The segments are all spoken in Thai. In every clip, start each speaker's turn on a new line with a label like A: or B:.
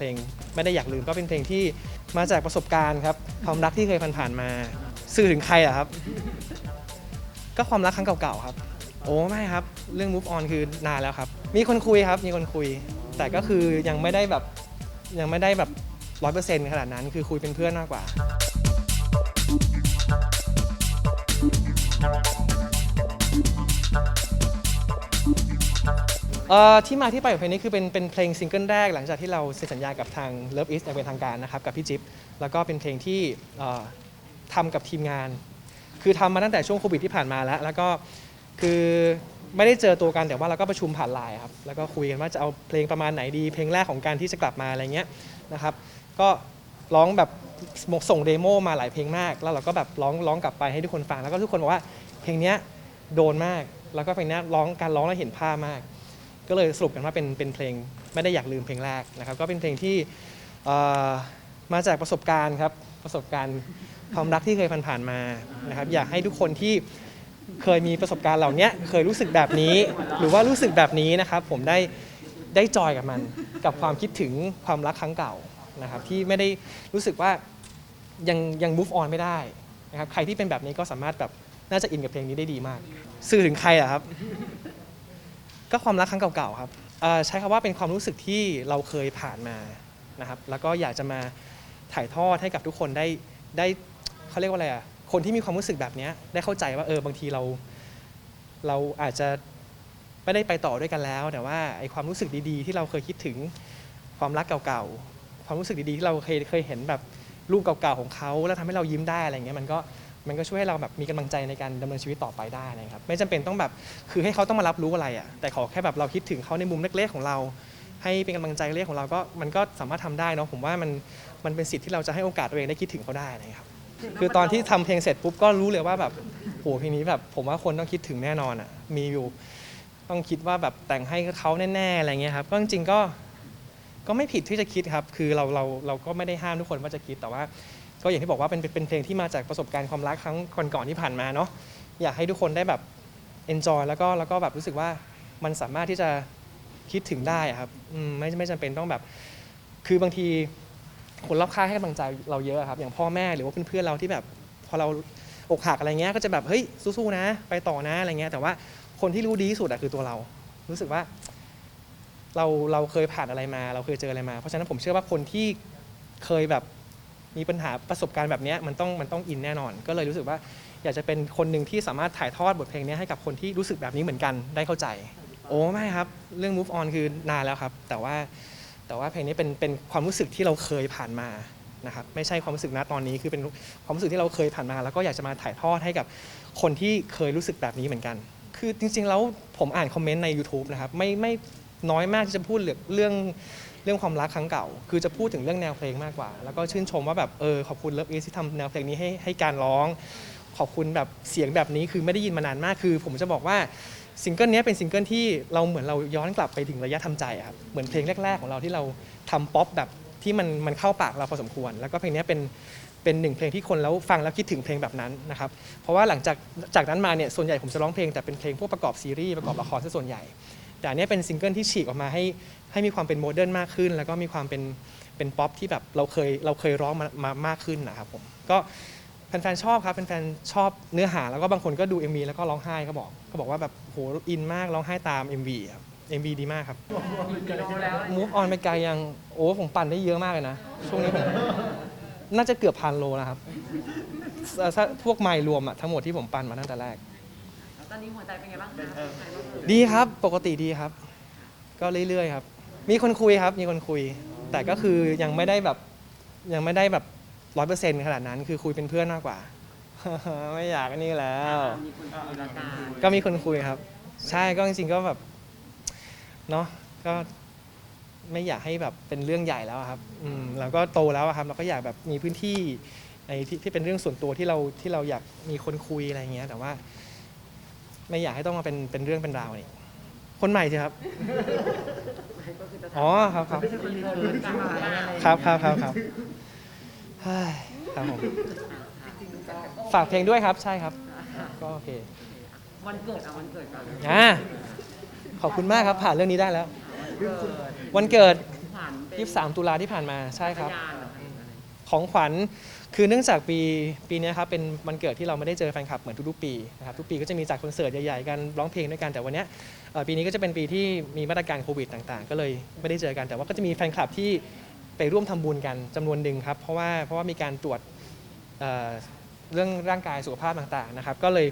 A: เพลงไม่ได้อยากลืมก็เป็นเพลงที่มาจากประสบการณ์ครับความรักที่เคยผ่านๆมา สื่อถึงใครอะครับ ก็ความรักครั้งเก่าๆครับ โอ้ไม่ครับ เรื่อง move on คือนานแล้วครับ มีคนคุยครับ มีคนคุย แต่ก็คือยังไม่ได้แบบยังไม่ได้แบบร้อยเปอร์เซ็นต์ขนาดนั้น คือคุยเป็นเพื่อนมากกว่า เอ่อที่มาที่ไปของเพลงนี้คือเป็นเป็นเพลงซิงเกิลแรกหลังจากที่เราเซ็นสัญญากับทาง Love Is อย่างเป็นทางการนะครับกับพี่จิ๊บแล้วก็เป็นเพลงที่เอ่อทำกับทีมงาน คือทำมาตั้งแต่ช่วงโควิดที่ผ่านมาแล้ว แล้วก็คือไม่ได้เจอตัวกันแต่ว่าเราก็ประชุมผ่านไลน์ครับแล้วก็คุยกันว่าจะเอาเพลงประมาณไหนดี เพลงแรกของการที่จะกลับมาอะไรเงี้ยนะครับก็ร้องแบบส่งเดโมมาหลายเพลงมาก แล้วเราก็แบบร้องร้องกลับไปให้ทุกคนฟังแล้วก็ทุกคนบอกว่าเพลงเนี้ยโดนมากแล้วก็เพลงเนี้ยร้องการร้องแล้วเห็นภาพมาก ก็เลยสรุปกันว่าเป็นเป็นเพลงไม่ได้อยากลืมเพลงแรกนะครับก็เป็นเพลงที่มาจากประสบการณ์ครับประสบการณ์ความรักที่เคยผ่านๆมานะครับอยากให้ทุกคนที่เคยมีประสบการณ์เหล่านี้เคยรู้สึกแบบนี้ หรือว่ารู้สึกแบบนี้นะครับ ผมได้ได้จอยกับมัน กับความคิดถึงความรักครั้งเก่านะครับ ที่ไม่ได้รู้สึกว่ายังยัง move on ไม่ได้นะครับใครที่เป็นแบบนี้ก็สามารถแบบน่าจะอินกับเพลงนี้ได้ดีมาก สื่อถึงใครอะครับ ก็ความรักครั้งเก่าๆครับใช้คำว่าเป็นความรู้สึกที่เราเคยผ่านมานะครับ แล้วก็อยากจะมาถ่ายทอดให้กับทุกคนได้ได้เขาเรียกว่าอะไรอะคนที่มีความรู้สึกแบบนี้ได้เข้าใจว่าเออบางทีเรา เราอาจจะไม่ได้ไปต่อด้วยกันแล้ว แต่ว่าไอความรู้สึกดีๆ ที่เราเคยคิดถึงความรักเก่าๆความรู้สึกดีๆที่เราเคยเคยเห็นแบบรูปเก่าๆของเขาแล้วทำให้เรายิ้มได้อะไรเงี้ยมันก็ มันก็ช่วยให้เราแบบมีกำลังใจในการดำเนินชีวิตต่อไปได้นะครับไม่จำเป็นต้องแบบคือให้เขาต้องมารับรู้อะไรอะแต่ขอแค่แบบเราคิดถึงเขาในมุมเล็กๆของเรา ให้เป็นกำลังใจเล็กของเราก็มันก็สามารถทำได้เนาะผมว่ามันมันเป็นสิทธิ์ที่เราจะให้โอกาสตัวเองได้คิดถึงเขาได้นะครับคือตอนที่ทำเพลงเสร็จปุ๊บก็รู้เลยว่าแบบโหเพลงนี้แบบผมว่าคนต้องคิดถึงแน่นอนอะมีอยู่ ต้องคิดว่าแบบแต่งให้เขาแน่ๆอะไรเงี้ยครับก็จริงๆก็ก็ไม่ผิดที่จะคิดครับ คือเราเราเราก็ไม่ได้ห้ามทุกคนว่าจะคิดแต่ว่า ก็อย่างที่บอกว่าเป็นเป็นเพลงที่มาจากประสบการณ์ความรักครั้งก่อนๆที่ผ่านมาเนาะอยากให้ทุกคนได้แบบ enjoy แล้วก็แล้วก็แบบรู้สึกว่ามันสามารถที่จะคิดถึงได้อะครับอืมไม่ไม่จำเป็นต้องแบบ คือบางทีคนรอบข้างให้กำลังใจเราเยอะครับ อย่างพ่อแม่หรือว่าเพื่อนๆเราที่แบบพอเราอกหักอะไรเงี้ยก็จะแบบเฮ้ยสู้ๆนะ ไปต่อนะอะไรเงี้ยแต่ว่าคนที่รู้ดีที่สุดอะคือตัวเรา รู้สึกว่า เราเราเคยผ่านอะไรมา เราเคยเจออะไรมา เพราะฉะนั้นผมเชื่อว่าคนที่เคยแบบ มีปัญหาประสบการณ์แบบนี้มันต้องมันต้องอินแน่นอน ก็เลยรู้สึกว่าอยากจะเป็นคนหนึ่งที่สามารถถ่ายทอดบทเพลงนี้ให้กับคนที่รู้สึกแบบนี้เหมือนกันได้เข้าใจ โอ้ไม่ครับ เรื่อง move on คือนานแล้วครับ แต่ว่าแต่ว่าเพลงนี้เป็นเป็นความรู้สึกที่เราเคยผ่านมานะครับไม่ใช่ความรู้สึกณตอนนี้คือเป็นความรู้สึกที่เราเคยผ่านมา แล้วก็อยากจะมาถ่ายทอดให้กับคนที่เคยรู้สึกแบบนี้เหมือนกัน คือจริงๆแล้วผมอ่านคอมเมนต์ใน YouTube นะครับไม่ไม่น้อยมากที่จะพูดเรื่อง เรื่องความรักครั้งเก่า คือจะพูดถึงเรื่องแนวเพลงมากกว่า แล้วก็ชื่นชมว่าแบบเออขอบคุณเลิฟอีที่ทำแนวเพลงนี้ให้ให้การร้อง ขอบคุณแบบเสียงแบบนี้คือไม่ได้ยินมานานมากคือ ผมจะบอกว่าซิงเกิลนี้เป็นซิงเกิลที่เราเหมือนเราย้อนกลับไปถึงระยะทำใจครับเหมือนเพลงแรก ๆ ของเราที่เราทำป๊อปแบบที่มันมันเข้าปากเราพอสมควร แล้วก็เพลงนี้เป็นเป็นหนึ่งเพลงที่คนแล้วฟังแล้วคิดถึงเพลงแบบนั้นนะครับ เพราะว่าหลังจากจากนั้นมาเนี่ยส่วนใหญ่ผมจะร้องเพลงแต่เป็นเพลงพวกประกอบซีรีส์ประกอบละครซะส่วนใหญ่ แต่อันเนี้ยเป็นซิงเกิลที่ฉีกออกมาให้ให้มีความเป็นโมเดิร์นมากขึ้น แล้วก็มีความเป็นเป็นป๊อปที่แบบเราเคยเราเคยร้องมามามากขึ้นนะครับผมก็แฟนๆชอบครับแฟนๆชอบเนื้อหาแล้วก็บางคนก็ดู MV แล้วก็ร้องไห้ก็บอกก็บอกว่าแบบโหอินมากร้องไห้ตาม MV ครับ MV ดีมากครับ Move on ไปไกลยังโอ้ผมปั่นได้เยอะมากเลยนะ ช่วงนี้ผมน่าจะเกือบพันโลนะครับเอ่อถ้าพวกไมล์รวมอะทั้งหมดที่ผมปั่นมาตั้งแต่แรก
B: แล้วต อนนี้หัวใจเป็นไงบ้างคะหายบ้างหรือ
A: ดีครับปกติดีครับ ก็เรื่อยๆครับ มีคนคุยครับ มีคนคุย แต่ก็คือยังไม่ได้แบบยังไม่ได้แบบร้อยเปอร์เซ็นต์ขนาดนั้น คือคุยเป็นเพื่อนมากกว่า ไม่อยากอันนี่แล้ว
B: มีคนคุยละกัน
A: ก็มีคนคุยครับ ใช่ก็จริงๆก็แบบเนาะก็ไม่อยากให้แบบเป็นเรื่องใหญ่แล้วอะครับอืมเราก็โตแล้วอะครับ เราก็อยากแบบมีพื้นที่ในที่ที่เป็นเรื่องส่วนตัวที่เราที่เราอยากมีคนคุยอะไรเงี้ย แต่ว่า ไม่อยากให้ต้องมาเป็นเป็นเรื่องเป็นราวนี่คนใหม่สิครับ
B: ก็คือจะ
A: อ๋อครับครับ
B: ไม่ใช่คนมีเคิร์นกันอะไรอย่างเงี้ย
A: ครับครับครับครับเฮ้ยครับผมฝากเพลงด้วยครับใช่ครับ ก็โอเค
B: วันเกิดเอาวันเกิดก่อน
A: อ่าขอบคุณมากครับผ่านเรื่องนี้ได้แล้ว
B: เกิด
A: วันเกิด
B: ขวัญเ23
A: ตุลาที่ผ่านมาใช่ครับ
B: จักยานเหรอคะหรืออะไร
A: ของขวัญ คือเนื่องจากปีปีนี้ครับเป็นวันเกิดที่เราไม่ได้เจอแฟนคลับเหมือนทุกๆปีนะครับทุกปีก็จะมีจัดคอนเสิร์ตใหญ่ๆกันร้องเพลงด้วยกันแต่วันนี้ปีนี้ก็จะเป็นปีที่มีมาตรการโควิดต่างๆ ก็เลยไม่ได้เจอกันแต่ว่าก็จะมีแฟนคลับที่ไปร่วมทำบุญกันจำนวนหนึ่งครับเพราะว่าเพราะว่ามีการตรวจเเรื่องร่างกายสุขภาพต่างๆนะครับ ก็เลย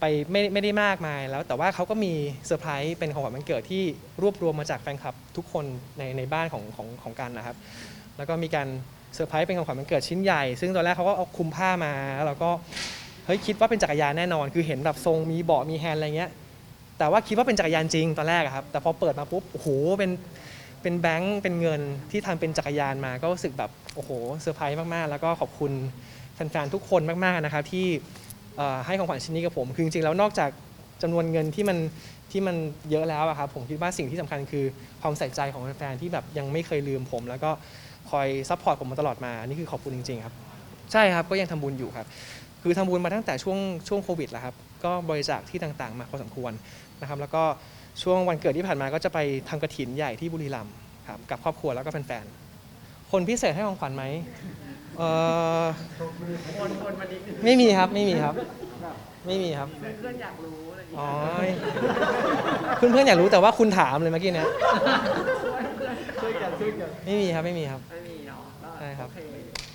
A: ไปไม่ไม่ได้มากมายแล้ว แต่ว่าเขาก็มีเซอร์ไพรส์เป็นของขวัญวันเกิดที่รวบรวมมาจากแฟนคลับทุกคนในในบ้านของของของกันนะครับ แล้วก็มีการ เซอร์ไพรส์เป็นของขวัญวันเกิดชิ้นใหญ่ ซึ่งตอนแรกเขาก็เอาคลุมผ้ามาแล้วเราก็เฮ้ยคิดว่าเป็นจักรยานแน่นอน คือเห็นแบบทรงมีเบาะมีแฮนด์อะไรเงี้ยแต่ว่าคิดว่าเป็นจักรยานจริงตอนแรกอะครับ แต่พอเปิดมาปุ๊บโอ้โหเป็นเป็นแบงค์เป็นเงินที่ทำเป็นจักรยานมาก็รู้สึกแบบโอ้โหเซอร์ไพรส์มากๆ แล้วก็ขอบคุณแฟนๆทุกคนมากๆนะครับที่ให้ของขวัญชิ้นนี้กับผมคือจริงๆแล้วนอกจากจำนวนเงินที่มันที่มันเยอะแล้วอะครับผมคิดว่าสิ่งที่สำคัญคือความใส่ใจของแฟนๆที่แบบยังไม่เคยลืมผม แล้วก็ คอยซัพพอร์ตผมมาตลอดมา นี่คือขอบคุณจริงๆครับ ใช่ครับก็ยังทำบุญอยู่ครับ คือทำบุญมาตั้งแต่ช่วงช่วงโควิดแล้วครับ ก็บริจาคที่ต่างๆ มาพอสมควรนะครับ แล้วก็ช่วงวันเกิดที่ผ่านมาก็จะไปทำกระถินใหญ่ที่บุรีรัมย์ครับกับครอบครัวแล้วก็แฟนๆ คนพิเศษให้ของขวัญไหมเออ
B: วนวนมานิดนึง
A: ไม่มีครับไม่มีครับ ไม่มีครับ
B: เพื่อนๆอยากรู้อะไรอย่าง
A: อ๋
B: เงี้
A: อยเพื่อนๆอยากรู้แต่ว่าคุณถามเลยเมื่อกี้เนี้ย
B: ช่วยกันช่วยกัน
A: ไม่มีครับไม่มีครับ
B: ไม่มีเนาะก็
A: ใช่ครับ
B: โอเค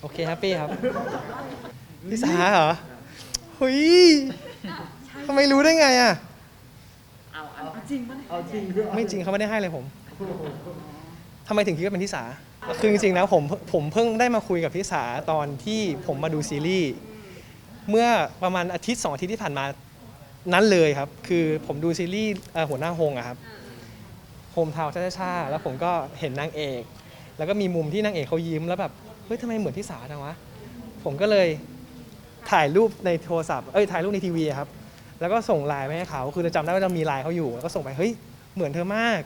A: โอเคแฮปปี้ครับพี่สาเหรอหุยทำไมรู้ได้ไงอะ
B: เอาเอาจริงปะเนี่ยเอาจริง
A: ไม่จริงเขาไม่ได้ให้เลยผมทำไมถึงคิดว่าเป็นทิสาคือจริงๆนะผมผมเพิ่งได้มาคุยกับทิสาตอนที่ผมมาดูซีรีส์เมื่อประมาณอาทิตย์สองอาทิตย์ที่ผ่านมานั้นเลยครับ คือผมดูซีรีส์เอ่อหัวหน้าฮงอะครับ โฮมทาวน์ชาชาแล้วผมก็เห็นนางเอก แล้วก็มีมุมที่นางเอกเขายิ้มแล้วแบบเฮ้ยทำไมเหมือนทิสาจังวะผมก็เลยถ่ายรูปในโทรศัพท์เอ้ยถ่ายรูปในทีวีอะครับแล้วก็ส่งไลน์ไปให้เขาคือจำได้ว่าจะมีไลน์เขาอยู่แล้วก็ส่งไปเฮ้ยเหมือนเธอมาก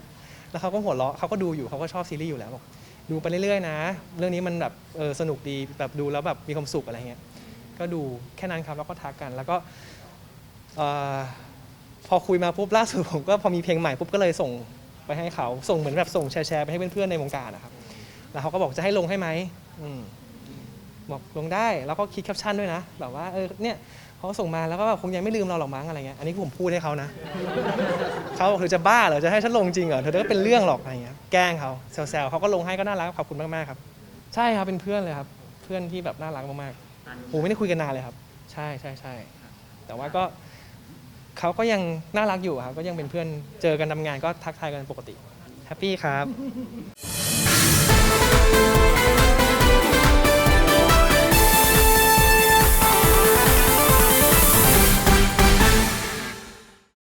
A: แล้วเขาก็หัวเราะเขาก็ดูอยู่เขาก็ชอบซีรีส์อยู่แล้วบอกดูไปเรื่อยๆนะ เรื่องนี้มันแบบเออสนุกดีแบบดูแล้วแบบมีความสุขอะไรเงี้ยก็ดูแค่นั้นครับแล้วก็ทักกันแล้วก็อ่อพอคุยมาปุ๊บล่าสุดผมก็พอมีเพลงใหม่ปุ๊บก็เลยส่ง ไปให้เขาส่งเหมือนแบบส่งแชร์ๆไปให้เพื่อนๆในวงการนะครับ แล้วเขาก็บอกจะให้ลงให้ไหมอืมบอกลงได้แล้วก็คิดแคปชั่นด้วยนะแบบว่าเออเนี่ยเขาส่งมาแล้วก็แบบคงยังไม่ลืมเราหรอกมั้งอะไรเงี้ยอันนี้ผมพูดให้เขานะเขาบอกเธอจะบ้าเหรอจะให้ฉันลงจริงเหรอเธอก็เป็นเรื่องหรอกอะไรเงี้ยแกล้งเขาแซวๆเขาก็ลงให้ก็น่ารักขอบคุณมากๆครับ ใช่ครับเป็นเพื่อนเลยครับ เพื่อนที่แบบน่ารักมากๆผมไม่ได้คุยกันนานเลยครับ ใช่ใช่ใช่แต่ว่าก็ เขาก็ยังน่ารักอยู่ครับก็ยังเป็นเพื่อนเจอกันทำงานก็ทักทายกันปกติแฮปปี้ครับ